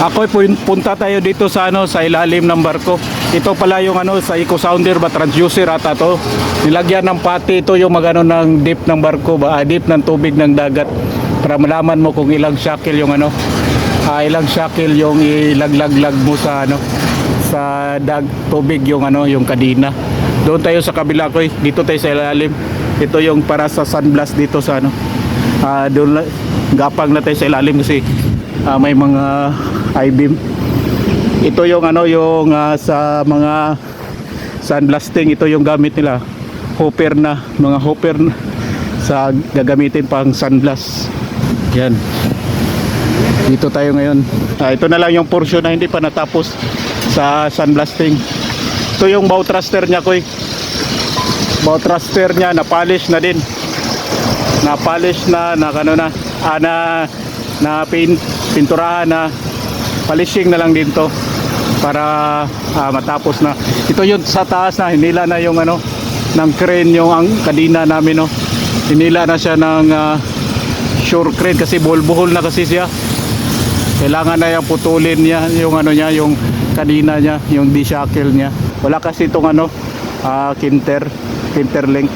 Ako punta tayo dito sa ano sa ilalim ng barko. Ito pala yung ano sa eco sounder ba transducer ata to. Nilagyan ng pati ito yung magano ng deep ng barko ba, ah, deep ng tubig ng dagat para malaman mo kung ilang shackle yung ano ah, ilang shackle yung ilaglaglag mo sa ano sa dag tubig yung ano yung kadina. Doon tayo sa kabila ko, eh. dito tayo sa ilalim. Ito yung para sa sunblast dito sa ano. Ah, doon gapang na tayo sa ilalim kasi ah, may mga I-beam. Ito yung ano yung ah, sa mga sunblasting ito yung gamit nila. Hopper na, mga hopper na sa gagamitin pang sunblast. Yan. Dito tayo ngayon. Ah, ito na lang yung portion na hindi pa natapos sa sunblasting. Ito yung bow thruster niya, koy. Bow thruster niya, na-polish na din. Na-polish na, na ano na, ah, na, na pin, pinturahan na, polishing na lang din to para ah, matapos na. Ito yung sa taas na, hinila na yung ano, ng crane yung ang kadina namin, no. Hinila na siya ng ah, sure crane kasi buhol-buhol na kasi siya kailangan na yung putulin niya yung ano niya yung kanina niya yung D-shackle niya wala kasi itong ano ah, kinter kinter link